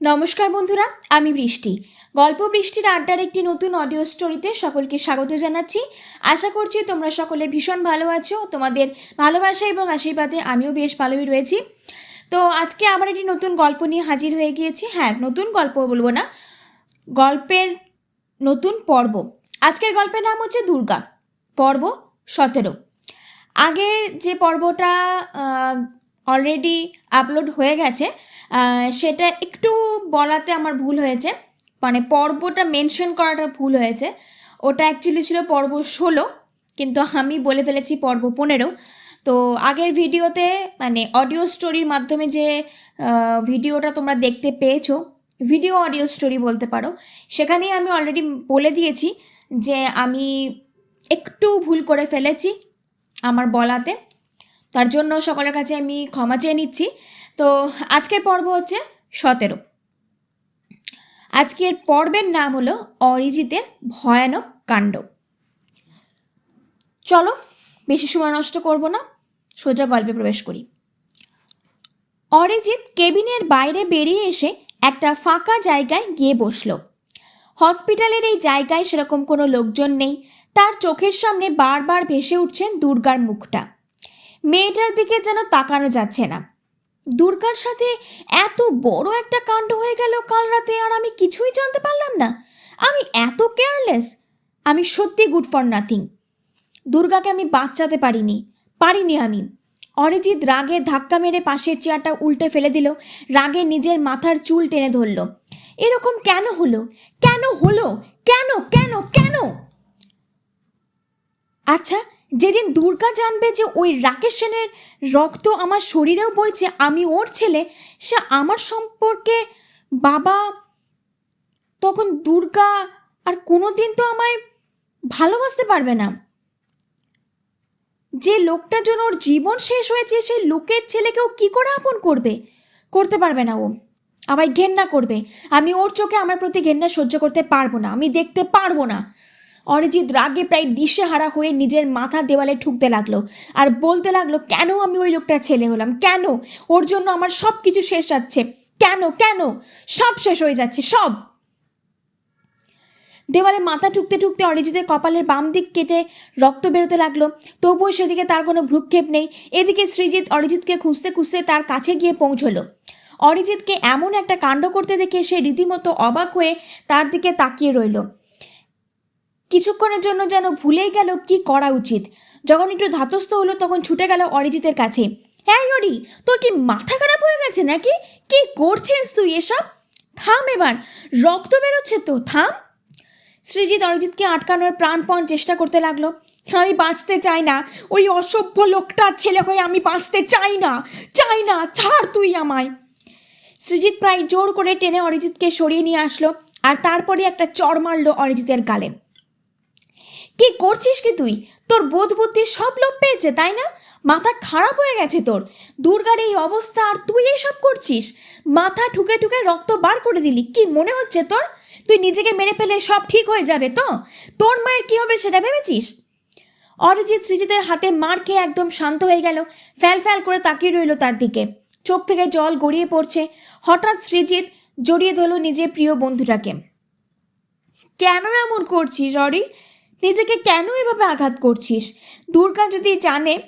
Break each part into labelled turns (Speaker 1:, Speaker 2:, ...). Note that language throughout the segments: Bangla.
Speaker 1: নমস্কার বন্ধুরা, আমি বৃষ্টি। গল্প বৃষ্টির আড্ডার একটি নতুন অডিও স্টোরিতে সকলকে স্বাগত জানাচ্ছি। আশা করছি তোমরা সকলে ভীষণ ভালো আছো, তোমাদের ভালোবাসা এবং আশীর্বাদে আমিও বেশ ভালোই রয়েছি। তো আজকে আবার একটি নতুন গল্প নিয়ে হাজির হয়ে গিয়েছি। হ্যাঁ নতুন গল্প বলব না, গল্পের নতুন পর্ব। আজকের গল্পের নাম হচ্ছে দুর্গা, পর্ব সতেরো। আগের যে পর্বটা অলরেডি আপলোড হয়ে গেছে সেটা একটু বলাতে আমার ভুল হয়েছে। মানে পর্বটা মেনশন করাটা ভুল হয়েছে। ওটা অ্যাকচুয়ালি ছিল পর্ব ষোলো, কিন্তু আমি বলে ফেলেছি পর্ব পনেরো। তো আগের ভিডিওতে মানে অডিও স্টোরির মাধ্যমে যে ভিডিওটা তোমরা দেখতে পেয়েছ ভিডিও অডিও স্টোরি বলতে পারো, সেখানেই আমি অলরেডি বলে দিয়েছি যে আমি একটু ভুল করে ফেলেছি আমার বলাতে। তার জন্য সকলের কাছে আমি ক্ষমা চেয়ে নিচ্ছি। তো আজকের পর্ব হচ্ছে সতেরো। আজকের পর্বের নাম হলো অরিজিতের ভয়ানক কাণ্ড। চলো, বেশি সময় নষ্ট করব না, সোজা গল্পে প্রবেশ করি। অরিজিৎ কেবিনের বাইরে বেরিয়ে এসে একটা ফাঁকা জায়গায় গিয়ে বসল। হসপিটালের এই জায়গায় সেরকম কোনো লোকজন নেই। তার চোখের সামনে বারবার ভেসে উঠছেন দুর্গার মুখটা। মেয়েটার দিকে যেন তাকানো যাচ্ছে না। দুর্গার সাথে এত বড় একটা কাণ্ড হয়ে গেল কাল রাতে আর আমি কিছুই জানতে পারলাম না। আমি এত কেয়ারলেস আমি সত্যি গুড ফর নাথিং দুর্গাকে আমি বাঁচাতে পারিনি পারিনি আমি। অরিজিৎ রাগে ধাক্কা মেরে পাশের চেয়ারটা উল্টে ফেলে দিল, রাগে নিজের মাথার চুল টেনে ধরল। এরকম কেন হলো? কেন হলো? কেন? কেন? কেন? আচ্ছা যেদিন দুর্গা জানবে যে ওই রাকেশ সেনের রক্ত আমার শরীরেও বইছে, আমি ওর ছেলে, সে আমার সম্পর্কে বাবা তখন দুর্গা আর কোনো দিন তো আমায় ভালোবাসতে পারবে না। যে লোকটার জন্য ওর জীবন শেষ হয়েছে, সেই লোকের ছেলেকেও কি করে আপন করবে? করতে পারবে না ও। আমায় ঘেন্না করবে। আমি ওর চোখে আমার প্রতি ঘেন্না সহ্য করতে পারব না। আমি দেখতে পারব না। অরিজিৎ রাগে প্রায় দিশেহারা হয়ে নিজের মাথা দেওয়ালে ঠুকতে লাগল। আর বলতে লাগল, কেন আমি ওই লোকটার ছেলে হলাম? কেন? ওর জন্য আমার সব কিছু শেষ যাচ্ছে। কেন? কেন? সব শেষ হয়ে যাচ্ছে, সব! দেওয়ালে মাথা ঠুকতে ঠুকতে অরিজিতের কপালের বাম দিক কেটে রক্ত বেরোতে লাগল। তবুও সেদিকে তার কোনো ভ্রুক্ষেপ নেই। এদিকে সৃজিৎ অরিজিৎকে খুঁজতে খুঁজতে তার কাছে গিয়ে পৌঁছলো। অরিজিৎকে এমন একটা কাণ্ড করতে দেখে সে রীতিমতো অবাক হয়ে তার দিকে তাকিয়ে রইল। কিছুক্ষণের জন্য যেন ভুলেই গেল কি করা উচিত। যখন একটু ধাতস্থ হলো তখন ছুটে গেল অরিজিতের কাছে। হ্যাঁ অরি তোর কি মাথা খারাপ হয়ে গেছে নাকি? কি করছিস তুই এসব? থাম এবার, রক্ত বেরোচ্ছে তো, থাম। সৃজিৎ অরিজিৎকে আটকানোর প্রাণপণ চেষ্টা করতে লাগল। আমি বাঁচতে চাই না, ওই অসভ্য লোকটার ছেলে হয়ে আমি বাঁচতে চাই না চাই না, ছাড় তুই আমায়। সৃজিৎ প্রায় জোর করে টেনে অরিজিৎকে সরিয়ে নিয়ে আসলো আর তারপরে একটা চড় মারলো অরিজিতের গালে। কি করছিস কি তুই? তোর বোধ বুদ্ধি সব লোপ পেয়েছে, তাই না? মাথা খারাপ হয়ে গেছে তোর। দুর্গার এই অবস্থা আর তুই এইসব করছিস? মাথা ঠুকে ঠুকে রক্ত বার করে দিলি, কি মনে হচ্ছে তোর? তুই নিজেকে মেরে ফেলে সব ঠিক হয়ে যাবে তো? তোর মায়ের কি হবে সেটা ভেবেছিস? অরিজিৎ সৃজিতের হাতে মার খেয়ে একদম শান্ত হয়ে গেল, ফ্যাল ফ্যাল করে তাকিয়ে রইল তার দিকে। চোখ থেকে জল গড়িয়ে পড়ছে। হঠাৎ সৃজিৎ জড়িয়ে ধরল নিজের প্রিয় বন্ধুটাকে। কেন এমন করছিস, অরি? নিজেকে কেন এভাবে আঘাত করছিস? দুর্গা যদি জানে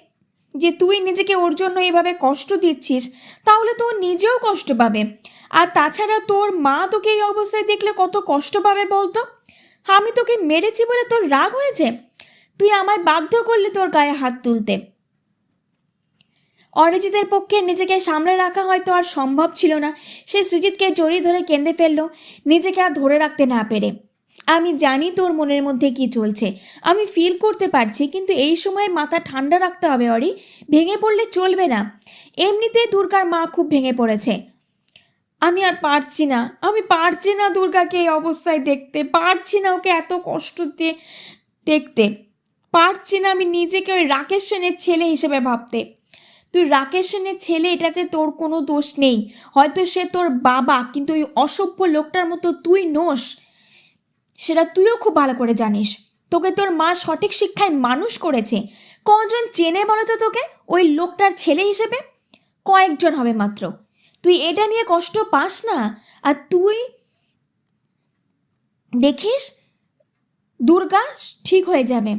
Speaker 1: যে তুই নিজেকে ওর জন্য এভাবে কষ্ট দিচ্ছিস, তাহলে তো নিজেও কষ্ট পাবে। আর তাছাড়া তোর মা তোকে এই অবস্থায় দেখলে কত কষ্ট পাবে বলতো? আমি তোকে মেরেছি বলে তোর রাগ হয়েছে? তুই আমায় বাধ্য করলি তোর গায়ে হাত তুলতে। অরিজিতের পক্ষে নিজেকে সামলে রাখা হয়তো আর সম্ভব ছিল না। সে সৃজিতকে জড়িয়ে ধরে কেঁদে ফেলল। নিজেকে আর ধরে রাখতে না পেরে। আমি জানি তোর মনের মধ্যে কি চলছে। আমি ফিল করতে পারছি, কিন্তু এই সময় মাথা ঠান্ডা রাখতে হবে, অরি। ভেঙে পড়লে চলবে না। এমনিতেই দুর্গার মা খুব ভেঙে পড়েছে। আমি আর পারছি না। আমি পারছি না দুর্গাকে এই অবস্থায় দেখতে। পারছি না ওকে এত কষ্ট দিয়ে দেখতে। পারছি না আমি নিজেকে ওই রাকেশ সেনের ছেলে হিসেবে ভাবতে। তুই রাকেশ সেনের ছেলে, এটাতে তোর কোনো দোষ নেই। হয়তো সে তোর বাবা, কিন্তু ওই অসভ্য লোকটার মতো তুই নোস। সেটা তুইও খুব ভালো করে জানিস। তোকে তোর মা সঠিক শিক্ষায় মানুষ করেছে। কজন চেনে বলো তো তোকে? ওই লোকটার ছেলে হিসেবে? কয়েকজন হবে মাত্র। তুই এটা নিয়ে কষ্ট পাস না? আর তুই দেখিস, দুর্গা ঠিক হয়ে যাবে।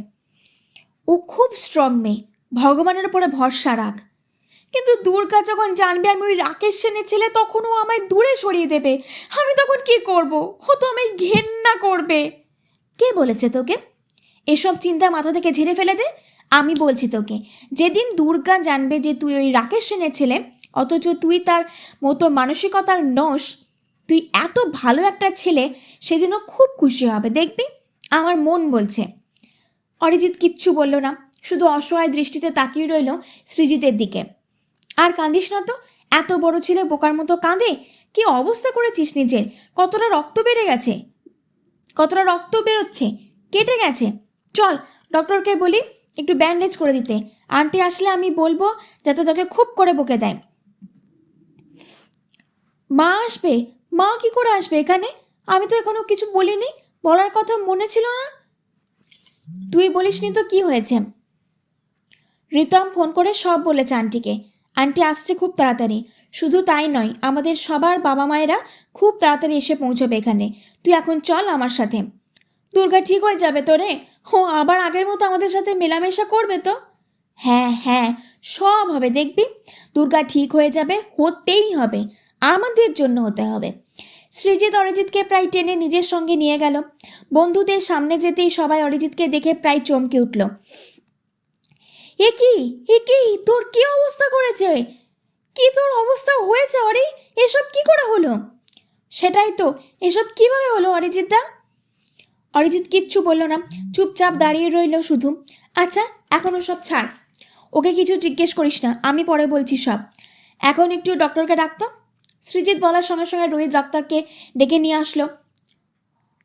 Speaker 1: ও খুব স্ট্রং মেয়ে। ভগবানের উপরে ভরসা রাখ। কিন্তু দুর্গা যখন জানবে আমি ওই রাকেশ সেনের ছেলে, তখন ও আমায় দূরে সরিয়ে দেবে। আমি তখন কি করব? ও তো আমায় ঘেন্না করবে। কে বলেছে তোকে? এসব চিন্তা মাথা থেকে ঝেড়ে ফেলে দে। আমি বলছি তোকে, যেদিন দুর্গা জানবে যে তুই ওই রাকেশ সেনের ছেলে, অথচ তুই তার মতো মানসিকতার নস তুই এত ভালো একটা ছেলে, সেদিনও খুব খুশি হবে। দেখবি, আমার মন বলছে। অরিজিৎ কিচ্ছু বলল না, শুধু অসহায় দৃষ্টিতে তাকিয়ে রইল সৃজিতের দিকে। আর কাঁদিস না তো, এত বড় ছেলে বোকার মতো কাঁদে? কি অবস্থা করেছিস নিজের? কতটা রক্ত বেড়ে গেছে? কতটা রক্ত বেরোচ্ছে? কেটে গেছে? চল, ডক্টরকে বলি একটু ব্যান্ডেজ করে দিতে। আন্টি আসলে আমি বলব যাতে তোকে খুব করে বকে দেয়। মা আসবে? মা কি করে আসবে এখানে? আমি তো এখনও কিছু বলিনি। বলার কথা মনে ছিল না। তুই বলিসনি তো কি হয়েছে? রিতম ফোন করে সব বলেছে আন্টিকে। আন্টি আসছে খুব তাড়াতাড়ি। শুধু তাই নয়, আমাদের সবার বাবা মায়েরা খুব তাড়াতাড়ি এসে পৌঁছবে এখানে। তুই এখন চল আমার সাথে। দুর্গা, ঠিক হয়ে যাবে তো রে? ও আবার আগের মতো আমাদের সাথে মেলামেশা করবে তো? হ্যাঁ হ্যাঁ সব হবে, দেখবি? দুর্গা, ঠিক হয়ে যাবে, হতেই হবে। আমাদের জন্য হতে হবে। সৃজিৎ অরিজিৎকে প্রায় টেনে নিজের সঙ্গে নিয়ে গেল। বন্ধুদের সামনে যেতেই সবাই অরিজিৎকে দেখে প্রায় চমকে উঠল। এ কি? তোর কি অবস্থা করেছে? কি তোর অবস্থা হয়েছে, অরি? এসব কি করে হলো? সেটাই তো। এসব কীভাবে হলো, অরিজিৎ দা? অরিজিৎ কিচ্ছু বলল না। চুপচাপ দাঁড়িয়ে রইল শুধু। আচ্ছা এখনও সব ছাড়। ওকে কিছু জিজ্ঞেস করিস না, আমি পরে বলছি সব। এখন একটু ডক্টরকে ডাকতো সৃজিৎ বলার সঙ্গে সঙ্গে রোহিত ডাক্তারকে ডেকে নিয়ে আসলো।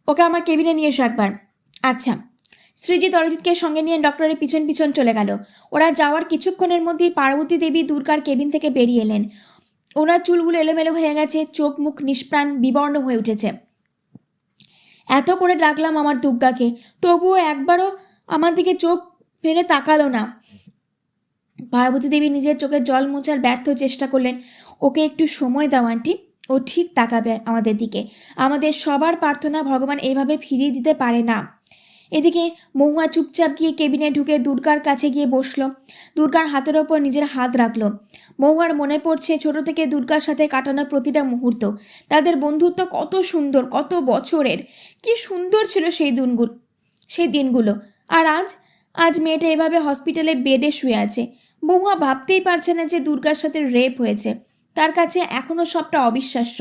Speaker 1: ওকে আমার কেবিনে নিয়ে এসো একবার। আচ্ছা। সৃজিৎ অরিজিৎকে সঙ্গে নিয়ে ডক্টরের পিছন পিছন চলে গেল। ওরা যাওয়ার কিছুক্ষণের মধ্যেই পার্বতী দেবী দুর্গার কেবিন থেকে বেরিয়ে এলেন। ওনার চুলগুলো এলোমেলো হয়ে গেছে, চোখ মুখ নিষ্প্রাণ, বিবর্ণ হয়ে উঠেছে। এত করে ডাকলাম আমার দুর্গাকে, তবুও একবারও আমার দিকে চোখ ফেলে তাকালো না। পার্বতী দেবী নিজের চোখের জল মোছার ব্যর্থ চেষ্টা করলেন, ওকে একটু সময় দাও, আন্টি। ও ঠিক তাকাবে আমাদের দিকে। আমাদের সবার প্রার্থনা ভগবান এইভাবে ফিরিয়ে দিতে পারে না। এদিকে মহুয়া চুপচাপ গিয়ে কেবিনে ঢুকে দুর্গার কাছে গিয়ে বসল। দুর্গার হাতের ওপর নিজের হাত রাখল। মহুয়ার মনে পড়ছে ছোট থেকে দুর্গার সাথে কাটানো প্রতিটা মুহূর্ত। তাদের বন্ধুত্ব কত সুন্দর, কত বছরের। কি সুন্দর ছিল সেই দিনগুলো সেই দিনগুলো। আর আজ আজ মেয়েটা এভাবে হসপিটালে বেডে শুয়ে আছে। মহুয়া ভাবতেই পারছে না যে দুর্গার সাথে রেপ হয়েছে। তার কাছে এখনও সবটা অবিশ্বাস্য।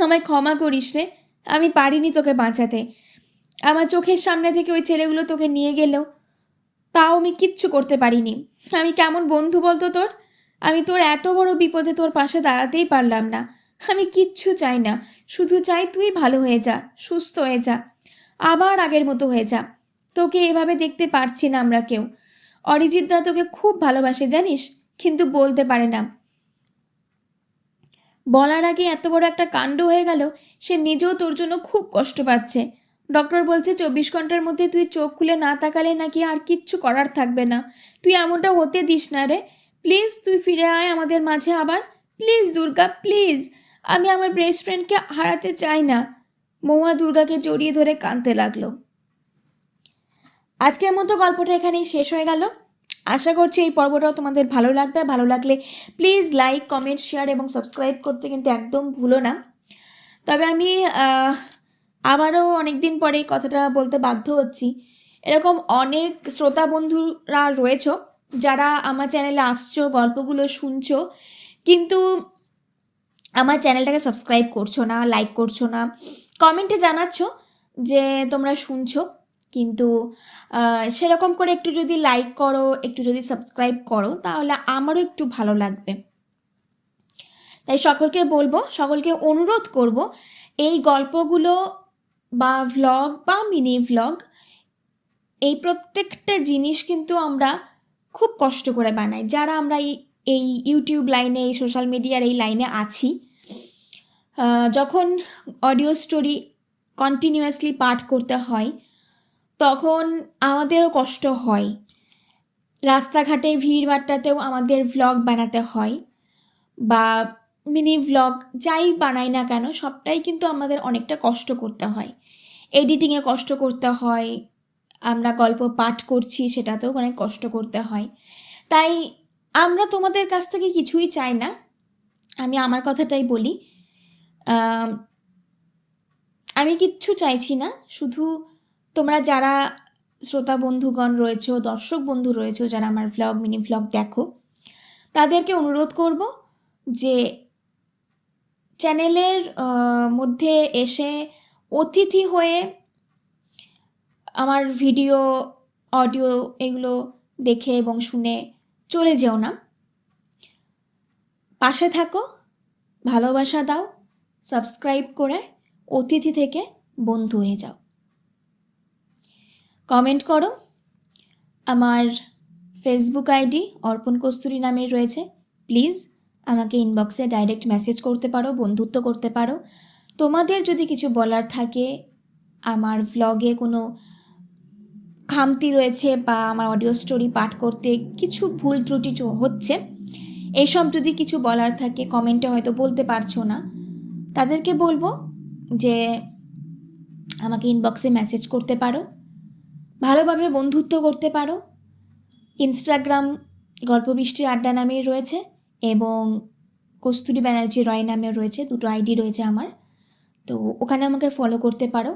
Speaker 1: আমায় ক্ষমা করিস রে, আমি পারিনি তোকে বাঁচাতে। আমার চোখের সামনে থেকে ওই ছেলেগুলো তোকে নিয়ে গেলেও তাও আমি কিচ্ছু করতে পারিনি। আমি কেমন বন্ধু বলতো তোর? আমি তোর এত বড় বিপদে তোর পাশে দাঁড়াতেই পারলাম না। আমি কিচ্ছু চাই না। শুধু চাই তুই ভালো হয়ে যা, সুস্থ হয়ে যা, আবার আগের মতো হয়ে যা। তোকে এভাবে দেখতে পারছি না আমরা কেউ। অরিজিৎ দা তোকে খুব ভালোবাসে, জানিস? কিন্তু বলতে পারে না। বলার আগে এত বড় একটা কাণ্ড হয়ে গেল, সে নিজেও তোর জন্য খুব কষ্ট পাচ্ছে। ডক্টর বলছে, চব্বিশ ঘণ্টার মধ্যে তুই চোখ খুলে না তাকালে নাকি আর কিচ্ছু করার থাকবে না। তুই এমনটা হতে দিস না রে। প্লিজ তুই ফিরে আয় আমাদের মাঝে আবার। Please Durga, please. আমি আমার বেস্ট ফ্রেন্ডকে হারাতে চাই না। মৌয়া দুর্গাকে জড়িয়ে ধরে কাঁদতে লাগল। আজকের মতো গল্পটা এখানেই শেষ হয়ে গেল। আশা করছি এই পর্বটাও তোমাদের ভালো লাগবে। ভালো লাগলে প্লিজ লাইক, কমেন্ট, শেয়ার এবং সাবস্ক্রাইব করতে কিন্তু একদম ভুলো না। তবে আমি আবারও অনেক দিন পরে কথাটা বলতে বাধ্য হচ্ছি। এরকম অনেক শ্রোতা বন্ধুরা রয়েছো, যারা আমার চ্যানেলে আসছো, গল্পগুলো শুনছো, কিন্তু আমার চ্যানেলটাকে সাবস্ক্রাইব করছ না, লাইক করছ না, কমেন্টে জানাচ্ছ যে তোমরা শুনছো, কিন্তু সেরকম করে একটু যদি লাইক করো, একটু যদি সাবস্ক্রাইব করো, তাহলে আমারও একটু ভালো লাগবে। তাই সকলকে বলব, সকলকে অনুরোধ করব, এই গল্পগুলো বা ভ্লগ বা মিনি ভ্লগ এই প্রত্যেকটা জিনিস কিন্তু আমরা খুব কষ্ট করে বানাই। যারা আমরা এই ইউটিউব লাইনে এই সোশ্যাল মিডিয়ার এই লাইনে আছি যখন অডিও স্টোরি কন্টিনিউয়াসলি পাঠ করতে হয়, তখন আমাদেরও কষ্ট হয়। রাস্তাঘাটে ভিড় ভাট্টাতেও আমাদের ভ্লগ বানাতে হয় বা মিনি ভ্লগ যাই বানাই না কেন, সবটাই কিন্তু আমাদের অনেকটা কষ্ট করতে হয়। এডিটিংয়ে কষ্ট করতে হয়। আমরা গল্প, পাঠ করছি, সেটাতেও অনেক কষ্ট করতে হয়। তাই আমরা তোমাদের কাছ থেকে কিছুই চাই না। আমি আমার কথাটাই বলি। আমি কিচ্ছু চাইছি না। শুধু তোমরা যারা শ্রোতা বন্ধুগণ রয়েছো, দর্শক বন্ধু রয়েছো, যারা আমার ভ্লগ মিনি ভ্লগ দেখো, তাদেরকে অনুরোধ করব যে চ্যানেলের মধ্যে এসে অতিথি হয়ে আমার ভিডিও, অডিও এগুলো দেখে এবং শুনে চলে যেও না। পাশে থাকো, ভালোবাসা দাও, সাবস্ক্রাইব করে অতিথি থেকে বন্ধু হয়ে যাও। কমেন্ট করো, আমার ফেসবুক আইডি অর্পণ কস্তুরী নামে রয়েছে। প্লিজ আমাকে ইনবক্সে ডাইরেক্ট মেসেজ করতে পারো, বন্ধুত্ব করতে পারো। তোমাদের যদি কিছু বলার থাকে, আমার ভ্লগে কোনো খামতি রয়েছে বা আমার অডিও স্টোরি পাঠ করতে কিছু ভুল ত্রুটি হচ্ছে, এইসব যদি কিছু বলার থাকে কমেন্টে হয়তো বলতে পারছ না। তাদেরকে বলব যে, আমাকে ইনবক্সে মেসেজ করতে পারো, ভালোভাবে বন্ধুত্ব করতে পারো। ইনস্টাগ্রাম গল্প বৃষ্টি আড্ডা নামেই রয়েছে এবং কস্তুরী ব্যানার্জি রয় নামেও রয়েছে, দুটো আইডি রয়েছে আমার। তো ওখানে আমাকে ফলো করতে পারো।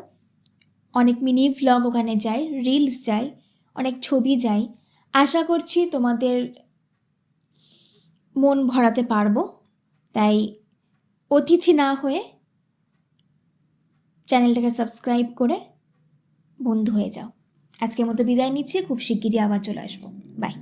Speaker 1: অনেক মিনি ভ্লগ ওখানে যায় রিলস যায়, অনেক ছবি যায়। আশা করছি তোমাদের মন ভরাতে পারব। তাই অতিথি না হয়ে চ্যানেলটাকে সাবস্ক্রাইব করে বন্ধু হয়ে যাও। আজকের মতো বিদায় নিচ্ছি, খুব শিগগিরই আবার চলে আসব। বাই